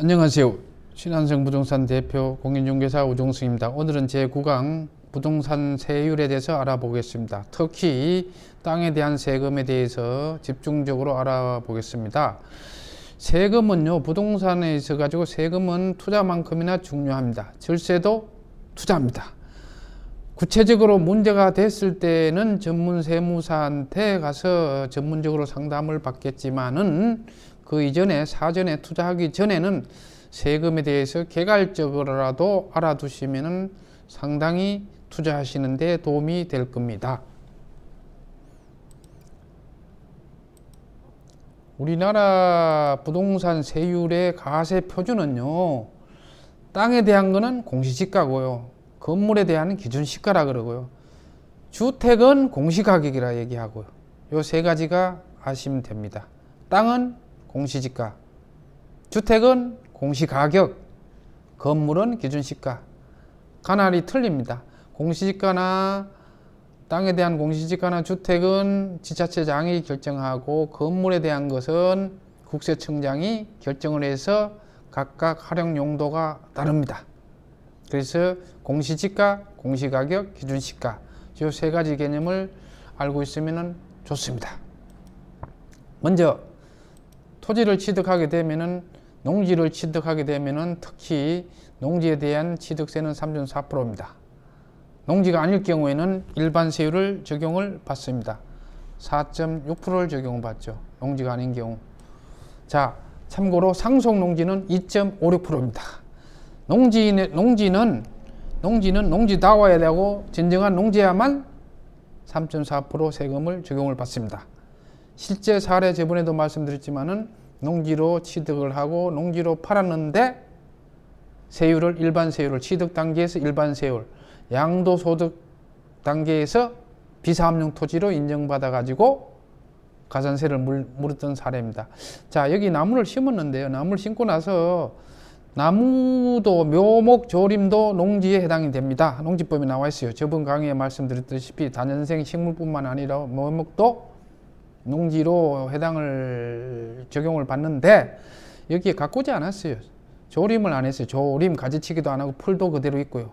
안녕하세요. 신한성 부동산 대표 공인중개사 우종승입니다. 오늘은 제9강 부동산 세율에 대해서 알아보겠습니다. 특히 땅에 대한 세금에 대해서 집중적으로 알아보겠습니다. 세금은요, 부동산에 있어 가지고 세금은 투자만큼이나 중요합니다. 절세도 투자입니다. 구체적으로 문제가 됐을 때는 전문 세무사한테 가서 전문적으로 상담을 받겠지만은 그 이전에 사전에 투자하기 전에는 세금에 대해서 개괄적으로라도 알아두시면은 상당히 투자하시는데 도움이 될 겁니다. 우리나라 부동산 세율의 가세 표준은요, 땅에 대한 거는 공시지가고요, 건물에 대한 기준시가라 그러고요, 주택은 공시가격이라 얘기하고요. 요 세 가지가 아시면 됩니다. 땅은 공시지가, 주택은 공시가격, 건물은 기준시가. 가날이 틀립니다. 공시지가나 땅에 대한 공시지가나 주택은 지자체장이 결정하고 건물에 대한 것은 국세청장이 결정을 해서 각각 활용 용도가 다릅니다. 그래서 공시지가, 공시가격, 기준시가 이 세 가지 개념을 알고 있으면 좋습니다. 먼저 토지를 취득하게 되면은 농지를 취득하게 되면은 특히 농지에 대한 취득세는 3.4%입니다. 농지가 아닐 경우에는 일반 세율을 적용을 받습니다. 4.6%를 적용받죠. 농지가 아닌 경우. 자, 참고로 상속 농지는 2.56%입니다. 농지 농지는 농지는 농지 나와야 되고 진정한 농지야만 3.4% 세금을 적용을 받습니다. 실제 사례 저번에도 말씀드렸지만은 농지로 취득을 하고 농지로 팔았는데 세율을 일반 세율을 취득 단계에서 일반 세율, 양도 소득 단계에서 비사업용 토지로 인정받아 가지고 가산세를 물, 물었던 사례입니다. 자 여기 나무를 심었는데요. 나무를 심고 나서 나무도 묘목 조림도 농지에 해당이 됩니다. 농지법에 나와 있어요. 저번 강의에 말씀드렸다시피 단연생 식물뿐만 아니라 묘목도 농지로 해당을 적용을 받는데 여기에 가꾸지 않았어요. 조림을 안 했어요. 조림 가지치기도 안 하고 풀도 그대로 있고요.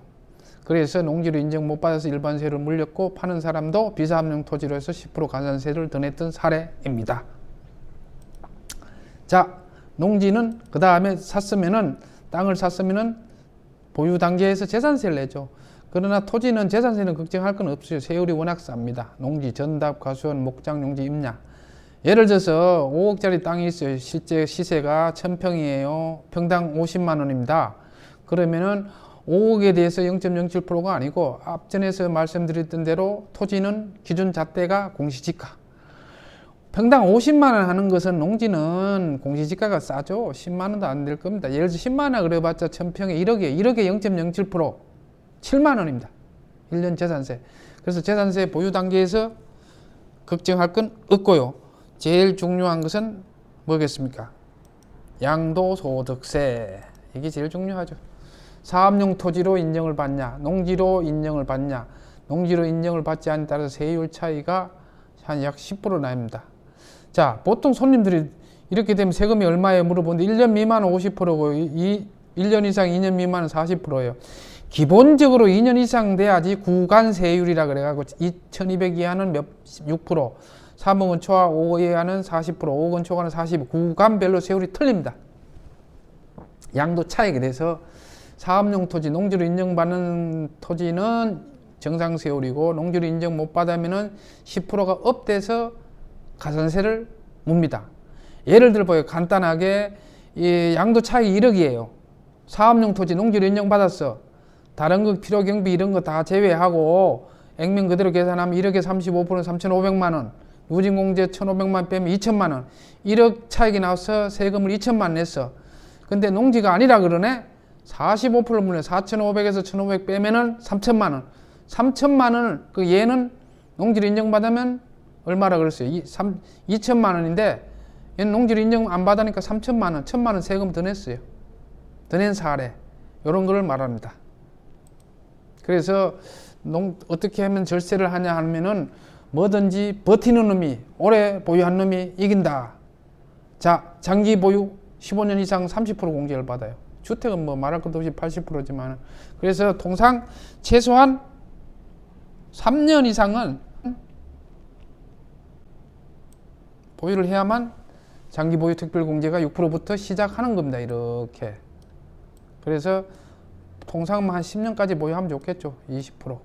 그래서 농지로 인정 못 받아서 일반세를 물렸고 파는 사람도 비사업용 토지로 해서 10% 가산세를 더 냈던 사례입니다. 자, 농지는 그 다음에 샀으면은 땅을 샀으면은 보유 단계에서 재산세를 내죠. 그러나 토지는 재산세는 걱정할 건 없어요. 세율이 워낙 쌉니다. 농지, 전답, 과수원, 목장, 용지, 임야. 예를 들어서 5억짜리 땅이 있어요. 실제 시세가 1000평이에요. 평당 50만 원입니다. 그러면은 5억에 대해서 0.07%가 아니고 앞전에서 말씀드렸던 대로 토지는 기준 잣대가 공시지가. 평당 50만 원 하는 것은 농지는 공시지가가 싸죠. 10만 원도 안 될 겁니다. 예를 들어 10만 원 그래봤자 1000평에 1억에 1억에 0.07% 7만 원입니다. 1년 재산세. 그래서 재산세 보유 단계에서 걱정할 건 없고요. 제일 중요한 것은 뭐겠습니까? 양도소득세. 이게 제일 중요하죠. 사업용 토지로 인정을 받냐, 농지로 인정을 받냐, 농지로 인정을 받지 않에 따라서 세율 차이가 한 약 10% 나입니다. 자, 보통 손님들이 이렇게 되면 세금이 얼마에 물어보는데 1년 미만은 50%고 이 1년 이상 2년 미만은 40%예요. 기본적으로 2년 이상 돼야지 구간 세율이라 그래가지고 2,200 이하는 몇 6%, 3억원 초과 5억 이하는 40%, 5억원 초과는 40%, 구간별로 세율이 틀립니다. 양도 차익에 대해서 사업용 토지, 농지로 인정받는 토지는 정상 세율이고 농지로 인정 못 받으면은 10%가 업돼서 가산세를 묻니다. 예를 들어 간단하게 이 양도 차익 1억이에요. 사업용 토지 농지로 인정받았어. 다른 거 필요 경비 이런 거 다 제외하고 액면 그대로 계산하면 1억에 35% 3,500만 원. 누진공제 1,500만 빼면 2천만 원. 1억 차익이 나와서 세금을 2천만 원 냈어. 근데 농지가 아니라 그러네. 45% 물려 4,500에서 1,500 빼면은 3천만 원. 3천만 원을 그 얘는 농지를 인정받으면 얼마라 그랬어요? 2, 3, 2천만 원인데 얘는 농지를 인정 안 받으니까 3천만 원, 1천만 원 세금 더 냈어요. 더 낸 사례. 이런 거를 말합니다. 그래서 농, 어떻게 하면 절세를 하냐 하면은 뭐든지 버티는 놈이 오래 보유한 놈이 이긴다. 자, 장기 보유 15년 이상 30% 공제를 받아요. 주택은 뭐 말할 것도 없이 80%지만 그래서 통상 최소한 3년 이상은 보유를 해야만 장기 보유 특별 공제가 6%부터 시작하는 겁니다. 이렇게. 그래서 통상 한 10년까지 보유하면 좋겠죠. 20%.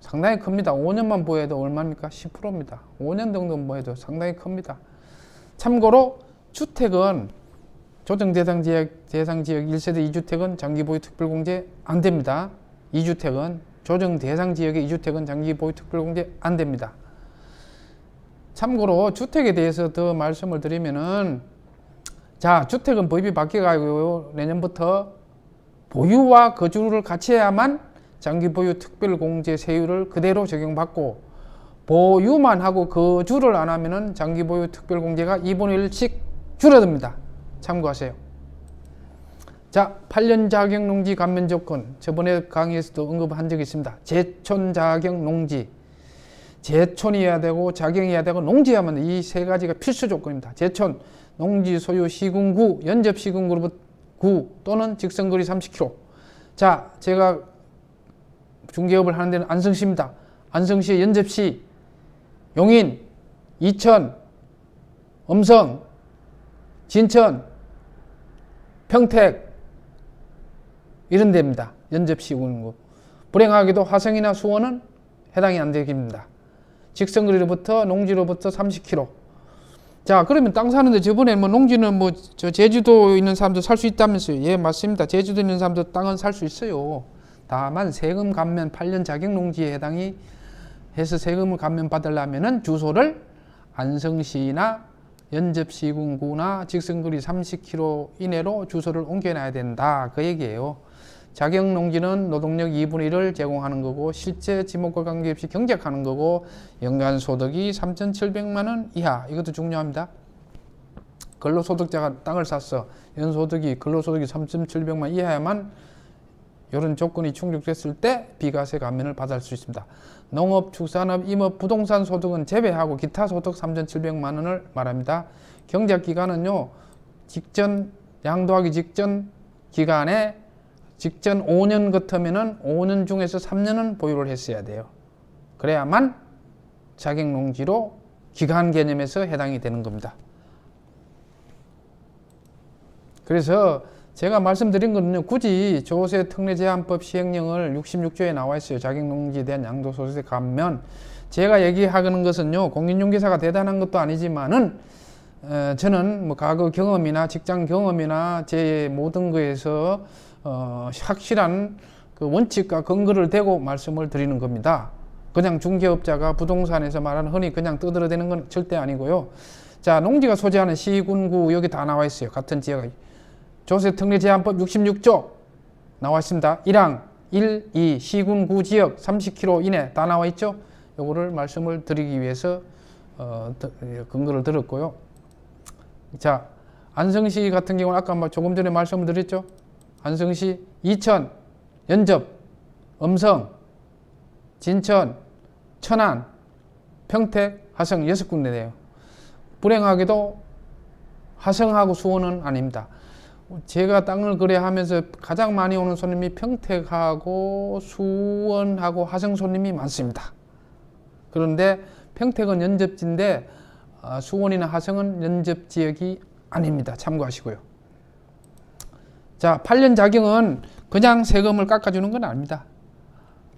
상당히 큽니다. 5년만 보유해도 얼마입니까? 10%입니다. 5년 정도 보유해도 상당히 큽니다. 참고로 주택은 조정 대상 지역 대상 지역 1세대 2주택은 장기 보유 특별 공제 안 됩니다. 2주택은 조정 대상 지역의 2주택은 장기 보유 특별 공제 안 됩니다. 참고로 주택에 대해서 더 말씀을 드리면은 자 주택은 법이 바뀌어 가지고 내년부터 보유와 거주를 같이 해야만 장기 보유 특별 공제 세율을 그대로 적용받고 보유만 하고 거주를 안 하면은 장기 보유 특별 공제가 2분의 1씩 줄어듭니다. 참고하세요. 자, 8년 자격 농지 감면 조건 저번에 강의에서도 언급한 적이 있습니다. 제촌 자격 농지 제촌이어야 되고 자경이어야 되고 농지야만 이 세 가지가 필수 조건입니다. 제촌 농지 소유 시군구 연접 시군구 또는 직선거리 30km. 자, 제가 중개업을 하는 데는 안성시입니다. 안성시 연접시 용인 이천 음성 진천 평택 이런 데입니다. 연접시 군구. 불행하게도 화성이나 수원은 해당이 안 되깁니다. 직선거리로부터 농지로부터 30km. 자, 그러면 땅 사는데 저번에 뭐 농지는 뭐 저 제주도 있는 사람도 살 수 있다면서요. 예, 맞습니다. 제주도 있는 사람도 땅은 살 수 있어요. 다만 세금 감면 8년 자격 농지에 해당이 해서 세금을 감면 받으려면은 주소를 안성시나 연접시군구나 직선거리 30km 이내로 주소를 옮겨놔야 된다. 그 얘기예요. 자격 농지는 노동력 2분의 1을 제공하는 거고 실제 지목과 관계없이 경작하는 거고 연간 소득이 3,700만 원 이하 이것도 중요합니다. 근로소득자가 땅을 샀어. 연소득이 근로소득이 3,700만 이하야만 이런 조건이 충족됐을 때 비과세 감면을 받을 수 있습니다. 농업, 축산업, 임업, 부동산 소득은 제외하고 기타 소득 3,700만 원을 말합니다. 경작 기간은요. 직전 양도하기 직전 기간에 직전 5년 같으면은 5년 중에서 3년은 보유를 했어야 돼요. 그래야만 자격 농지로 기간 개념에서 해당이 되는 겁니다. 그래서 제가 말씀드린 거는요, 굳이 조세 특례 제한법 시행령을 66조에 나와 있어요. 자격 농지에 대한 양도소득세 감면. 제가 얘기하는 것은요, 공인중개사가 대단한 것도 아니지만은, 어, 저는 뭐 과거 경험이나 직장 경험이나 제 모든 거에서 어, 확실한 그 원칙과 근거를 대고 말씀을 드리는 겁니다. 그냥 중개업자가 부동산에서 말하는 흔히 그냥 떠들어대는 건 절대 아니고요. 자, 농지가 소재하는 시군구 여기 다 나와 있어요. 같은 지역. 조세 특례 제한법 66조 나와 있습니다. 1항 1, 2 시군구 지역 30km 이내 다 나와 있죠. 요거를 말씀을 드리기 위해서 어, 근거를 들었고요. 자, 안성시 같은 경우는 아까 뭐 조금 전에 말씀을 드렸죠. 안성시, 이천, 연접, 음성, 진천, 천안, 평택, 화성 여섯 군데네요. 불행하게도 화성하고 수원은 아닙니다. 제가 땅을 거래하면서 가장 많이 오는 손님이 평택하고 수원하고 화성 손님이 많습니다. 그런데 평택은 연접지인데 아, 수원이나 화성은 연접 지역이 아닙니다. 참고하시고요. 자, 8년 자격은 그냥 세금을 깎아주는 건 아닙니다.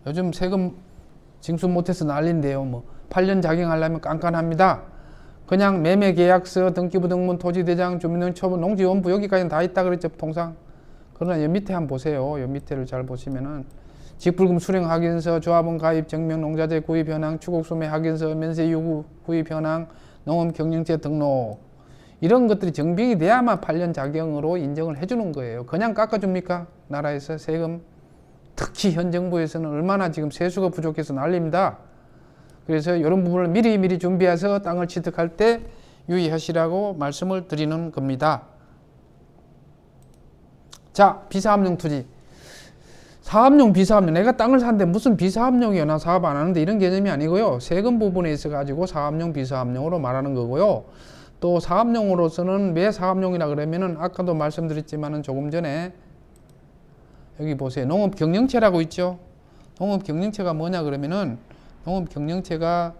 요즘 세금 징수 못해서 난리인데요. 뭐 8년 자격하려면 깐깐합니다. 그냥 매매 계약서, 등기부 등본, 토지 대장, 주민등록처분, 농지 원부 여기까지는 다 있다 그랬죠 통상. 그러나 여 밑에 한번 보세요. 여 밑에를 잘 보시면은 직불금 수령 확인서, 조합원 가입 증명, 농자재 구입 현황, 추곡 소매 확인서, 면세 요구 구입 현황, 농업 경영체 등록 이런 것들이 정비이 돼야만 8년 자격으로 인정을 해주는 거예요. 그냥 깎아줍니까? 나라에서 세금. 특히 현 정부에서는 얼마나 지금 세수가 부족해서 난립니다. 그래서 이런 부분을 미리 미리 준비해서 땅을 취득할 때 유의하시라고 말씀을 드리는 겁니다. 자, 비사업용 투지. 사업용, 비사업용. 내가 땅을 샀는데 무슨 비사업용이야. 나 사업 안 하는데 이런 개념이 아니고요. 세금 부분에 있어 가지고 사업용, 비사업용으로 말하는 거고요. 또 사업용으로서는 왜 사업용이라 그러면은 아까도 말씀드렸지만은 조금 전에 여기 보세요. 농업 경영체라고 있죠. 농업 경영체가 뭐냐 그러면은 농업 경영체가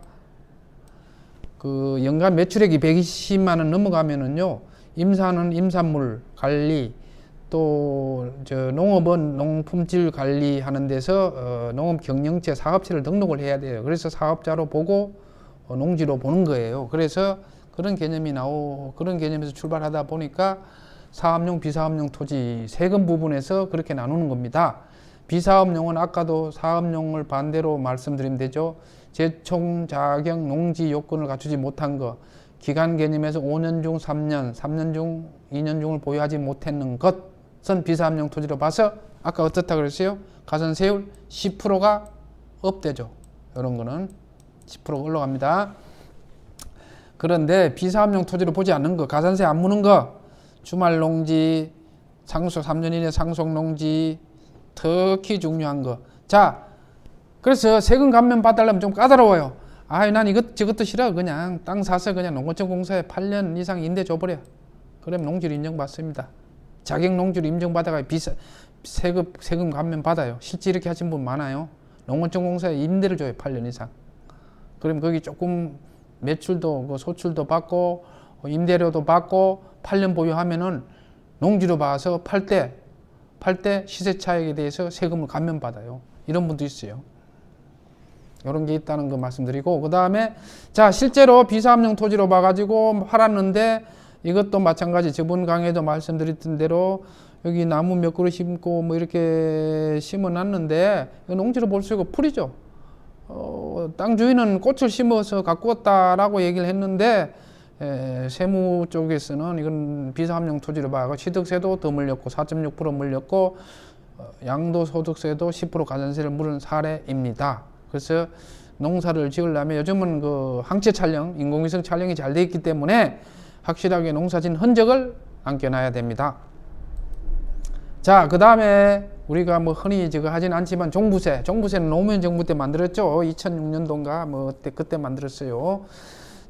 그 연간 매출액이 120만 원 넘어가면은요. 임산은 임산물 관리 또 저 농업은 농품질 관리하는 데서 어, 농업 경영체 사업체를 등록을 해야 돼요. 그래서 사업자로 보고 어, 농지로 보는 거예요. 그래서 그런 개념이 나오 그런 개념에서 출발하다 보니까 사업용 비사업용 토지 세금 부분에서 그렇게 나누는 겁니다. 비사업용은 아까도 사업용을 반대로 말씀드리면 되죠. 재총 자격 농지 요건을 갖추지 못한 거 기간 개념에서 5년 중 3년, 3년 중 2년 중을 보유하지 못했는 것은 비사업용 토지로 봐서 아까 어떻다 그랬어요? 가산 세율 10%가 업되죠. 이런 거는 10% 올라갑니다. 그런데 비사업용 토지로 보지 않는 거, 가산세 안 무는 거, 주말 농지, 상속 3년 이내 상속 농지, 특히 중요한 거. 자, 그래서 세금 감면 받으려면 좀 까다로워요. 아이, 난 이것, 저것도 싫어. 그냥 땅 사서 그냥 농어촌 공사에 8년 이상 임대 줘버려. 그럼 농지를 인정받습니다. 자격 농지를 인정받아가 비싸, 세금, 세금 감면 받아요. 실제 이렇게 하신 분 많아요. 농어촌 공사에 임대를 줘요. 8년 이상. 그럼 거기 조금 매출도, 그 소출도 받고, 어, 임대료도 받고, 8년 보유하면은 농지로 봐서 팔 때, 팔 때 시세 차익에 대해서 세금을 감면받아요. 이런 분도 있어요. 이런 게 있다는 거 말씀드리고, 그 다음에, 자, 실제로 비사업용 토지로 봐가지고 팔았는데, 이것도 마찬가지 저번 강의에도 말씀드렸던 대로 여기 나무 몇 그루 심고 뭐 이렇게 심어 놨는데, 이거 농지로 볼 수 있고 풀이죠. 어, 땅 주인은 꽃을 심어서 갖고 왔다라고 얘기를 했는데, 에, 세무 쪽에서는 이건 비사업용 토지로 봐고 취득세도 더 물렸고 4.6% 물렸고 어, 양도소득세도 10% 가산세를 물은 사례입니다. 그래서 농사를 지으려면 요즘은 그 항체 촬영, 인공위성 촬영이 잘 돼 있기 때문에 확실하게 농사진 흔적을 남겨놔야 됩니다. 자, 그 다음에 우리가 뭐 흔히 저거 하진 않지만 종부세, 종부세는 노무현 정부 때 만들었죠. 2006년도인가 뭐 그때 만들었어요.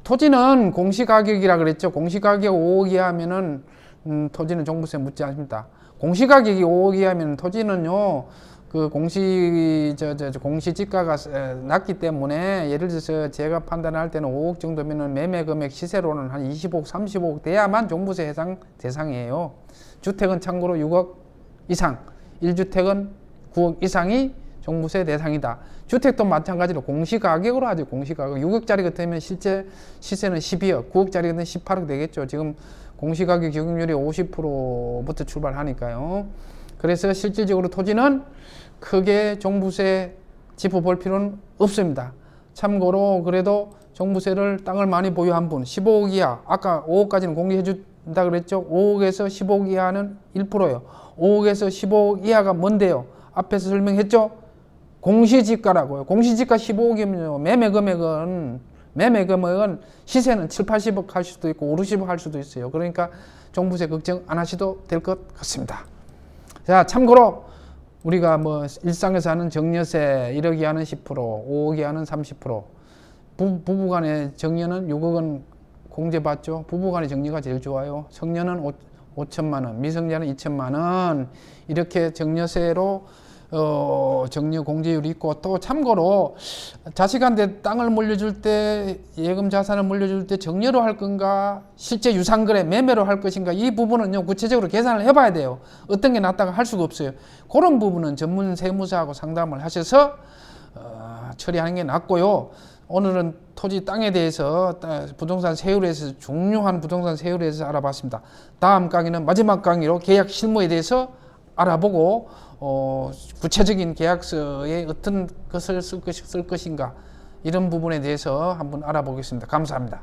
토지는 공시가격이라 그랬죠. 공시가격 5억 이하면은 음, 토지는 종부세 묻지 않습니다. 공시가격이 5억 이하면 토지는요. 그 공시 저, 저, 저 공시 지가가 에, 낮기 때문에 예를 들어서 제가 판단할 때는 5억 정도면은 매매 금액 시세로는 한 25억, 35억 돼야만 종부세 해당 대상이에요. 주택은 참고로 6억 이상, 1주택은 9억 이상이 종부세 대상이다. 주택도 마찬가지로 공시가격으로 하죠. 공시가격. 6억짜리 같으면 실제 시세는 12억, 9억짜리 같으면 18억 되겠죠. 지금 공시가격 적용률이 50%부터 출발하니까요. 그래서 실질적으로 토지는 크게 종부세 짚어볼 필요는 없습니다. 참고로 그래도 종부세를 땅을 많이 보유한 분 15억 이하 아까 5억까지는 공개해 준다 그랬죠. 5억에서 15억 이하는 1%예요. 5억에서 15억 이하가 뭔데요? 앞에서 설명했죠. 공시지가라고요. 공시지가 15억이면요. 매매 금액은 매매 금액은 시세는 7, 80억 할 수도 있고 5, 60억 할 수도 있어요. 그러니까 종부세 걱정 안 하셔도 될 것 같습니다. 자, 참고로 우리가 뭐 일상에서 하는 정려세 1억 이하는 10%, 5억 이하는 30%, 부, 부부간의 정려는 6억은 공제받죠. 부부간의 정리가 제일 좋아요. 성년은 5, 5천만 원, 미성년은 2천만 원 이렇게 정려세로 어, 정려 공제율이 있고 또 참고로 자식한테 땅을 물려줄 때 예금 자산을 물려줄 때 정려로 할 건가 실제 유상거래 매매로 할 것인가 이 부분은요 구체적으로 계산을 해봐야 돼요 어떤 게 낫다가 할 수가 없어요 그런 부분은 전문 세무사하고 상담을 하셔서 어, 처리하는 게 낫고요 오늘은 토지 땅에 대해서 부동산 세율에 대해서 중요한 부동산 세율에 대해서 알아봤습니다 다음 강의는 마지막 강의로 계약 실무에 대해서 알아보고 어, 구체적인 계약서에 어떤 것을 쓸, 것, 쓸 것인가 이런 부분에 대해서 한번 알아보겠습니다. 감사합니다.